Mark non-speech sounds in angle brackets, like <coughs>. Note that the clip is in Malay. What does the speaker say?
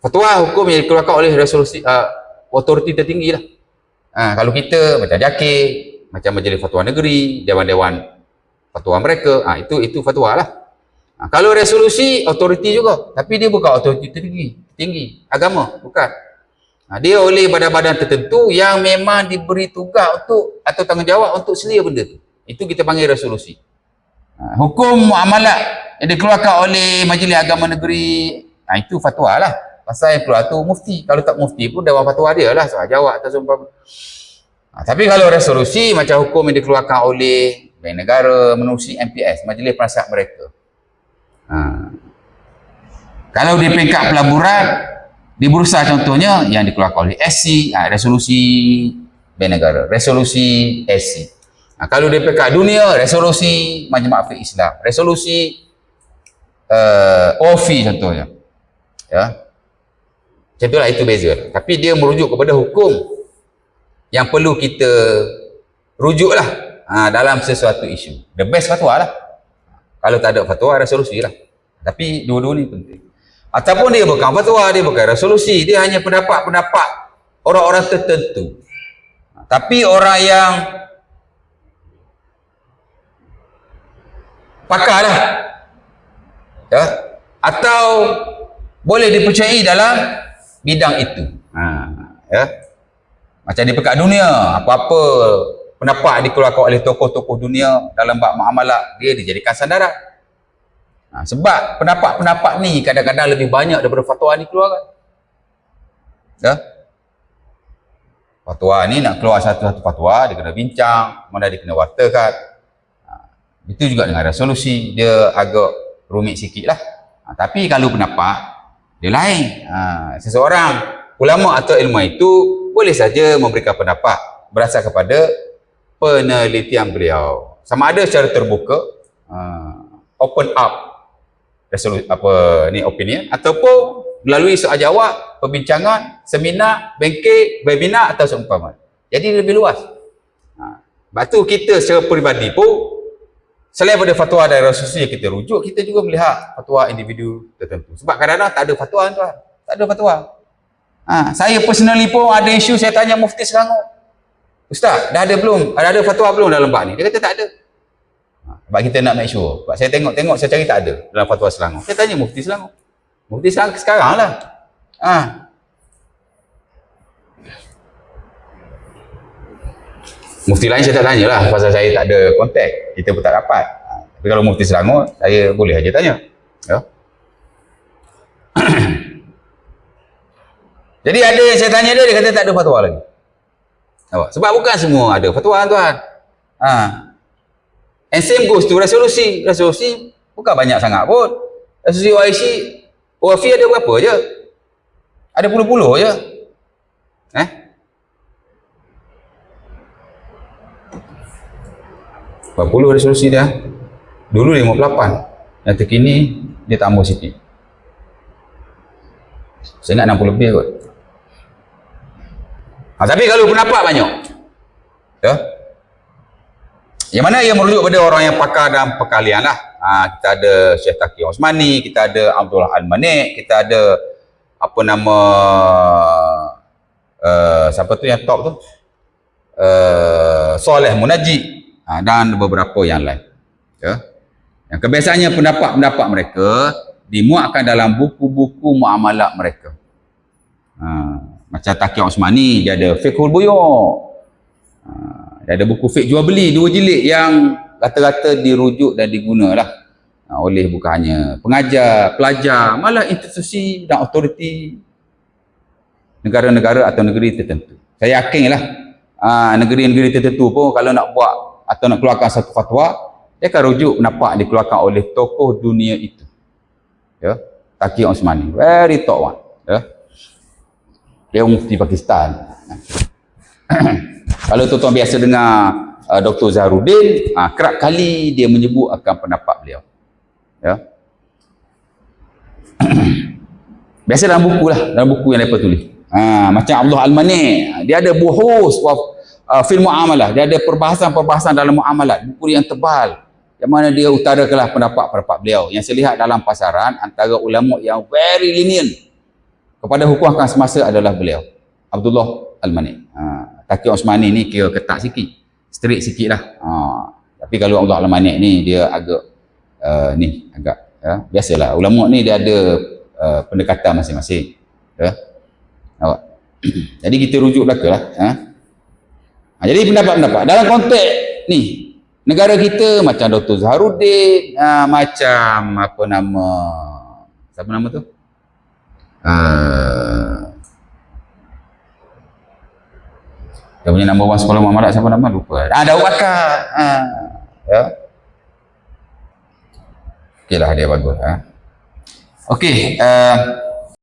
fatwa hukum yang dikeluarkan oleh resolusi uh, otoriti tertinggi lah. Ha, kalau kita macam JAKIR, macam Majlis Fatwa Negeri, Dewan-Dewan Fatwa mereka, ha, itu itu fatwa lah. Ha, kalau resolusi, otoriti juga. Tapi dia bukan otoriti tertinggi, tinggi agama, bukan. Ha, dia oleh badan-badan tertentu yang memang diberi tugas untuk atau tanggungjawab untuk selia benda tu. Itu kita panggil resolusi. Ha, hukum muamalat yang dikeluarkan oleh Majlis Agama Negeri, ha, itu fatwa lah. Pasal yang keluar tu mufti. Kalau tak mufti pun dewan fatwa dia lah. Soal jawab atas umpama. Ha, tapi kalau resolusi macam hukum yang dikeluarkan oleh Bank Negara menerusi MPS, Majlis Penasihat mereka. Ha. Kalau di peringkat pelaburan, di bursa contohnya yang dikeluarkan oleh SC, ha, resolusi Bank Negara, resolusi SC. Ha, kalau di peringkat dunia, resolusi Majlis Fiqh Islam, resolusi uh, OFI contohnya. Ya, macam itulah itu beza. Tapi dia merujuk kepada hukum yang perlu kita rujuklah ha, dalam sesuatu isu. The best fatwa lah. Kalau tak ada fatwa, resolusi lah. Tapi dua-dua ni penting. Ataupun dia bukan fatwa, dia bukan resolusi. Dia hanya pendapat-pendapat orang-orang tertentu. Tapi orang yang pakar lah. Ya. Atau boleh dipercayai dalam bidang itu. Ha, ya. Macam di pekat dunia, apa-apa pendapat dikeluarkan oleh tokoh-tokoh dunia dalam bab muamalah, dia dijadikan sandaran. Ha, sebab pendapat-pendapat ni kadang-kadang lebih banyak daripada fatwa ni keluarkan. Ya. Fatwa ni nak keluar satu-satu fatwa, dia kena bincang, mana dia kena wartakan. Ha, itu juga dengan resolusi, dia agak rumit sikit lah. Ha, tapi kalau pendapat, dia lain. Ha, seseorang ulama atau ilmu itu boleh saja memberikan pendapat berasal kepada penelitian beliau. Sama ada secara terbuka, uh, open up resolusi apa ni opinion ataupun melalui soal jawab, perbincangan, seminar, bengkel, webinar atau seumpama. Jadi lebih luas. Ha. Sebab tu kita secara peribadi pun Selain daripada fatwa dari Rasulullah yang kita rujuk, kita juga melihat fatwa individu tertentu. Sebab kadang-kadang tak ada fatwa tuan. Tak ada fatwa. Ha, saya personally pun ada isu saya tanya mufti Selangor. Ustaz, dah ada belum? Ada ada fatwa belum dalam bab ni? Dia kata tak ada. Ha, sebab kita nak make sure. Sebab saya tengok-tengok saya cari tak ada dalam fatwa Selangor. Saya tanya mufti Selangor. Mufti Selangor sekarang lah. Ha. Mufti lain saya tak tanya lah pasal saya tak ada kontak. Kita pun tak dapat. Ha, tapi kalau mufti Selangor, saya boleh aja tanya. Ya. <coughs> Jadi ada yang saya tanya dia, dia kata tak ada fatwa lagi. Sebab bukan semua ada fatwa tuan. Ha. And same goes to resolusi. Resolusi bukan banyak sangat pun. Resolusi OIC, OFI ada berapa je? Ada puluh-puluh je. 40 resolusi dia. Dulu 58 Dan terkini dia tambah sikit saya ingat 60 lebih kot. Ha, tapi kalau pendapat banyak ya. Yang mana ia merujuk pada orang yang pakar dalam perkalian lah. Ha, kita ada Syekh Taki Osmani kita ada Abdullah Al-Manik kita ada apa nama uh, siapa tu yang top tu? Eh, uh, Soleh Munajib ha, dan beberapa yang lain. Ya. Yang kebiasaannya pendapat-pendapat mereka dimuatkan dalam buku-buku muamalat mereka. Ha, macam Taqiyah Osmani, dia ada Fiqhul Buyuk. Ha, dia ada buku Fiqh Jual Beli, dua jilid yang rata-rata dirujuk dan digunalah ha, oleh bukan hanya pengajar, pelajar, malah institusi dan otoriti negara-negara atau negeri tertentu. Saya yakinlah ha, negeri-negeri tertentu pun kalau nak buat atau nak keluarkan satu fatwa dia akan rujuk pendapat dikeluarkan oleh tokoh dunia itu. Ya. Taqi Osmani very top one. Ya. Dia mufti Pakistan. <clears throat> Kalau tuan-tuan biasa dengar uh, Dr. Zahrudin uh, kerap kali dia menyebut akan pendapat beliau. Ya. <clears throat> Biasa dalam buku lah dalam buku yang mereka tulis. Ha, macam Allah Al-Mani. Dia ada buhus uh, film muamalah. Dia ada perbahasan-perbahasan dalam muamalat buku yang tebal. Yang mana dia utarakanlah pendapat-pendapat beliau. Yang saya lihat dalam pasaran antara ulama yang very lenient kepada hukum ahkam semasa adalah beliau. Abdullah Al-Mani. Ha, Taqi Osmani ni kira ketat sikit. Strict sikit lah. Ha, tapi kalau Abdullah Al-Mani ni dia agak uh, ni agak ya, biasalah. Ulama ni dia ada uh, pendekatan masing-masing. Ya. Awak. <clears throat> jadi kita rujuk belaka lah ha? Ha, jadi pendapat-pendapat. Dalam konteks ni negara kita macam Dr. Zaharuddin uh, macam apa nama siapa nama tu? Uh, dia punya nama one sekolah Muhammad siapa nama? Lupa. Ah Daud Bakar. Ah ya. Okeylah dia bagus ha. Okey uh,